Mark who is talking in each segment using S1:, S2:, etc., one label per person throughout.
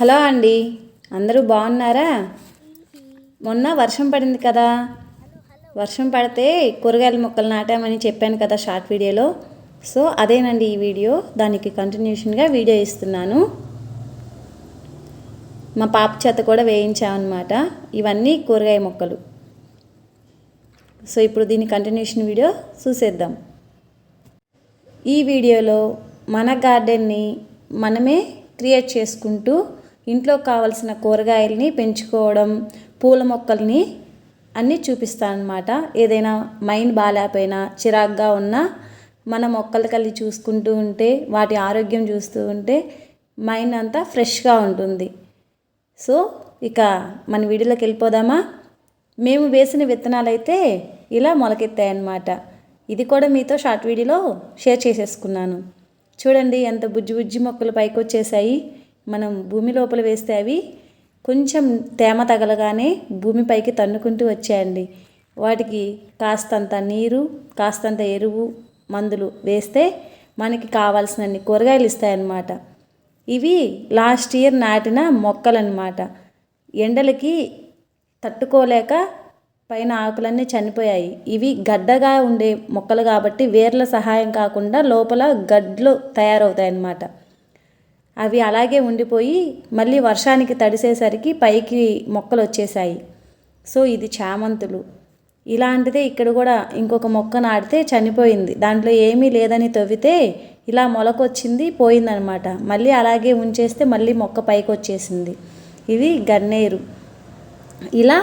S1: Hello అండి. అందరూ బాగున్నారా? మొన్న వర్షం పడింది కదా. వర్షం పడితే కూరగాయల మొక్కలు నాటామని చెప్పాను కదా షార్ట్ వీడియోలో. సో అదేనండి ఈ వీడియో. దానికి కంటిన్యూషన్గా వీడియో ఇస్తున్నాను. మా పాప చేత కూడా వేయించామన్నమాట. ఇవన్నీ కూరగాయ మొక్కలు. సో ఇప్పుడు దీని కంటిన్యూషన్ వీడియో చూసేద్దాం. ఈ వీడియోలో మన గార్డెన్ని మనమే క్రియేట్ చేసుకుంటూ ఇంట్లో కావలసిన కూరగాయల్ని పెంచుకోవడం పూల మొక్కల్ని అన్నీ చూపిస్తానమాట ఏదైనా మైండ్ బాగాలేకపోయినా చిరాగ్గా ఉన్నా మన మొక్కలు కలిగి చూసుకుంటూ ఉంటే వాటి ఆరోగ్యం చూస్తూ ఉంటే మైండ్ అంతా ఫ్రెష్గా ఉంటుంది. సో ఇక మన వీడియోలోకి వెళ్ళిపోదామా? మేము వేసిన విత్తనాలు అయితే ఇలా మొలకెత్తాయన్నమాట. ఇది కూడా మీతో షార్ట్ వీడియోలో షేర్ చేసేసుకున్నాను. చూడండి ఎంత బుజ్జి బుజ్జి మొక్కలు పైకి వచ్చేసాయి మనం భూమి లోపల వేస్తే అవి కొంచెం తేమ తగలగానే భూమి పైకి తన్నుకుంటూ వచ్చాయండి. వాటికి కాస్తంత నీరు కాస్తంత ఎరువు మందులు వేస్తే మనకి కావాల్సినన్ని కూరగాయలు ఇస్తాయన్నమాట. ఇవి లాస్ట్ ఇయర్ నాటిన మొక్కలన్నమాట. ఎండలకి తట్టుకోలేక పైన ఆకులన్నీ చనిపోయాయి. ఇవి గడ్డగా ఉండే మొక్కలు కాబట్టి వేర్ల సహాయం కాకుండా లోపల గడ్లు తయారవుతాయన్నమాట. అవి అలాగే ఉండిపోయి మళ్ళీ వర్షానికి తడిసేసరికి పైకి మొక్కలు వచ్చేసాయి సో ఇది చామంతులు. ఇలాంటిదే ఇక్కడ కూడా ఇంకొక మొక్క నాటితే చనిపోయింది. దాంట్లో ఏమీ లేదని తవ్వితే ఇలా మొలకొచ్చింది పోయిందనమాట. మళ్ళీ అలాగే ఉంచేస్తే మళ్ళీ మొక్క పైకి వచ్చేసింది ఇవి గన్నేరు. ఇలా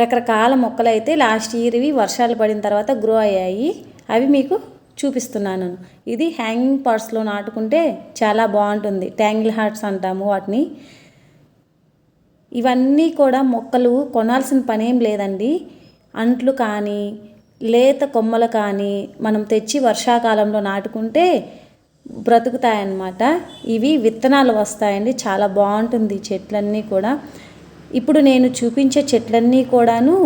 S1: రకరకాల మొక్కలు అయితే లాస్ట్ ఇయర్ ఇవి వర్షాలు పడిన తర్వాత గ్రో అయ్యాయి. అవి మీకు చూపిస్తున్నాను. ఇది హ్యాంగింగ్ పార్ట్స్లో నాటుకుంటే చాలా బాగుంటుంది. ట్యాంగిల్ హార్ట్స్ అంటాము వాటిని. ఇవన్నీ కూడా మొక్కలు కొనాల్సిన పనేం లేదండి. అంట్లు కానీ లేత కొమ్మలు కానీ మనం తెచ్చి వర్షాకాలంలో నాటుకుంటే బ్రతుకుతాయన్నమాట. ఇవి విత్తనాలు వస్తాయండి. చాలా బాగుంటుంది చెట్లన్నీ కూడా. ఇప్పుడు నేను చూపించే చెట్లన్నీ కూడాను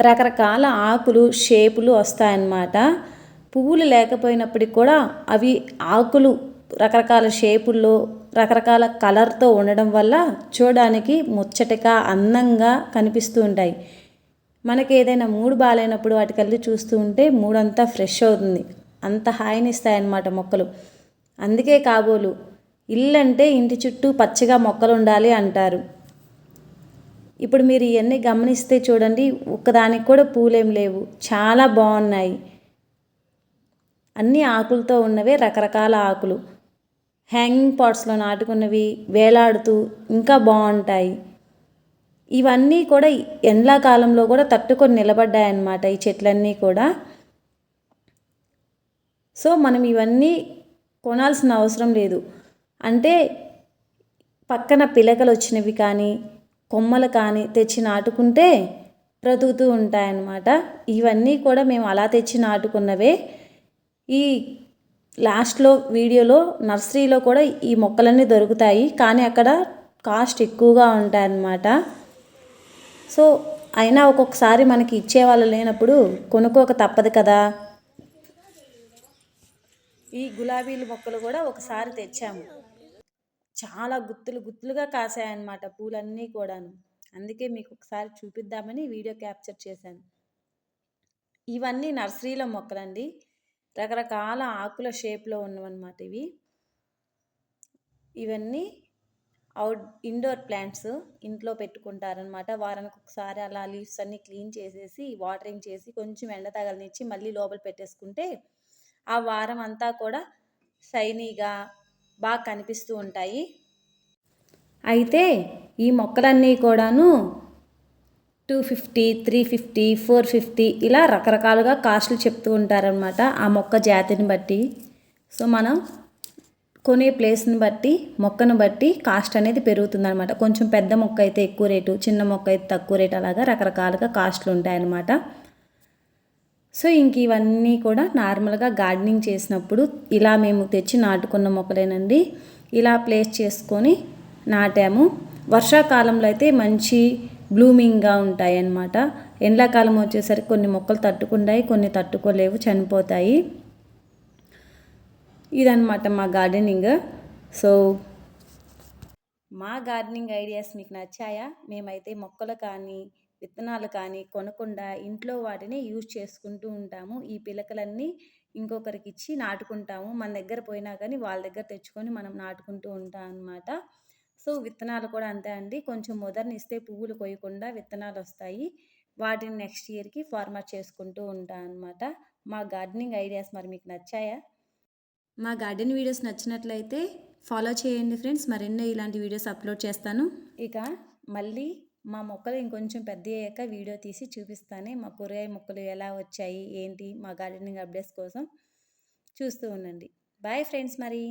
S1: రకరకాల ఆకులు షేపులు వస్తాయన్నమాట. పువ్వులు లేకపోయినప్పటికి కూడా అవి ఆకులు రకరకాల షేపుల్లో రకరకాల కలర్తో ఉండడం వల్ల చూడడానికి ముచ్చటగా అందంగా కనిపిస్తూ ఉంటాయి. మనకి ఏదైనా మూడు బాగాలేనప్పుడు వాటికల్లి చూస్తూ ఉంటే మూడంతా ఫ్రెష్ అవుతుంది. అంత హాయినిస్తాయన్నమాట మొక్కలు. అందుకే కాబోలు ఇల్లు అంటే ఇంటి చుట్టూ పచ్చగా మొక్కలు ఉండాలి అంటారు. ఇప్పుడు మీరు ఇవన్నీ గమనిస్తే చూడండి ఒక్కదానికి కూడా పూలేం లేవు. చాలా బాగున్నాయి. అన్ని ఆకులతో ఉన్నవే రకరకాల ఆకులు. హ్యాంగింగ్ పాట్స్లో నాటుకున్నవి వేలాడుతూ ఇంకా బాగుంటాయి. ఇవన్నీ కూడా ఎండాకాలంలో కూడా తట్టుకొని నిలబడ్డాయన్నమాట ఈ చెట్లన్నీ కూడా. సో మనం ఇవన్నీ కొనాల్సిన అవసరం లేదు. అంటే పక్కన పిలకలు వచ్చినవి కానీ కొమ్మలు కానీ తెచ్చి నాటుకుంటే బ్రతుకుతూ ఉంటాయన్నమాట. ఇవన్నీ కూడా మేము అలా తెచ్చి నాటుకున్నవే. ఈ లాస్ట్లో వీడియోలో నర్సరీలో కూడా ఈ మొక్కలన్నీ దొరుకుతాయి. కానీ అక్కడ కాస్ట్ ఎక్కువగా ఉంటాయన్నమాట. సో అయినా ఒక్కొక్కసారి మనకి ఇచ్చేవాళ్ళు లేనప్పుడు కొనుక్కోక తప్పదు కదా. ఈ గులాబీల మొక్కలు కూడా ఒకసారి తెచ్చాము. చాలా గుత్తులు గుత్తులుగా కాసాయన్నమాట పూలన్నీ కూడాను. అందుకే మీకు ఒకసారి చూపిద్దామని వీడియో క్యాప్చర్ చేశాను. ఇవన్నీ నర్సరీలో మొక్కలండి. రకరకాల ఆకుల షేప్లో ఉన్నవన్నమాట ఇవి. ఇవన్నీ అవుట్ ఇండోర్ ప్లాంట్స్ ఇంట్లో పెట్టుకుంటారనమాట వారానికి ఒకసారి అలా లీవ్స్ అన్నీ క్లీన్ చేసేసి వాటరింగ్ చేసి కొంచెం ఎండ తగలనిచ్చి మళ్ళీ లోపల పెట్టేసుకుంటే ఆ వారం అంతా కూడా షైనీగా బాగా కనిపిస్తూ ఉంటాయి. అయితే ఈ మొక్కలన్నీ కూడాను two fifty three fifty four fifty ఇలా రకరకాలుగా కాస్ట్లు చెప్తూ ఉంటారనమాట ఆ మొక్క జాతిని బట్టి. సో మనం కొనే ప్లేస్ని బట్టి మొక్కను బట్టి కాస్ట్ అనేది పెరుగుతుందనమాట కొంచెం పెద్ద మొక్క అయితే ఎక్కువ రేటు చిన్న మొక్క అయితే తక్కువ రేటు అలాగా రకరకాలుగా కాస్ట్లు ఉంటాయన్నమాట. సో ఇంక ఇవన్నీ కూడా నార్మల్గా గార్డెనింగ్ చేసినప్పుడు ఇలా మేము తెచ్చి నాటుకున్న మొక్కలేనండి. ఇలా ప్లేస్ చేసుకొని నాటాము. వర్షాకాలంలో అయితే మంచి బ్లూమింగ్గా ఉంటాయి అన్నమాట ఎండాకాలం వచ్చేసరికి కొన్ని మొక్కలు తట్టుకుంటాయి కొన్ని తట్టుకోలేవు చనిపోతాయి. ఇదన్నమాట మా గార్డెనింగ్. సో మా గార్డెనింగ్ ఐడియాస్ మీకు నచ్చాయా? మేమైతే మొక్కలు కానీ విత్తనాలు కానీ కొనకుండా ఇంట్లో వాటిని యూజ్ చేసుకుంటూ ఉంటాము. ఈ పిలకలన్నీ ఇంకొకరికి ఇచ్చి నాటుకుంటాము. మన దగ్గర పోయినా కానీ వాళ్ళ దగ్గర తెచ్చుకొని మనం నాటుకుంటూ ఉంటాం అన్నమాట సో విత్తనాలు కూడా అంతే అండి. కొంచెం మొదర్నిస్తే పువ్వులు కొయ్యకుండా విత్తనాలు వస్తాయి వాటిని నెక్స్ట్ ఇయర్కి ఫార్మర్ చేసుకుంటూ ఉంటాను అనమాట మా గార్డెనింగ్ ఐడియాస్ మరి మీకు నచ్చాయా? మా గార్డెన్ వీడియోస్ నచ్చినట్లయితే ఫాలో చేయండి ఫ్రెండ్స్. మరెన్నో ఇలాంటి వీడియోస్ అప్లోడ్ చేస్తాను. ఇక మళ్ళీ మా మొక్కలు ఇంకొంచెం పెద్ద అయ్యాక వీడియో తీసి చూపిస్తాను మా కూరగాయ మొక్కలు ఎలా వచ్చాయి ఏంటి మా గార్డెనింగ్ అప్డేట్స్ కోసం చూస్తూ ఉండండి. బాయ్ ఫ్రెండ్స్ మరి.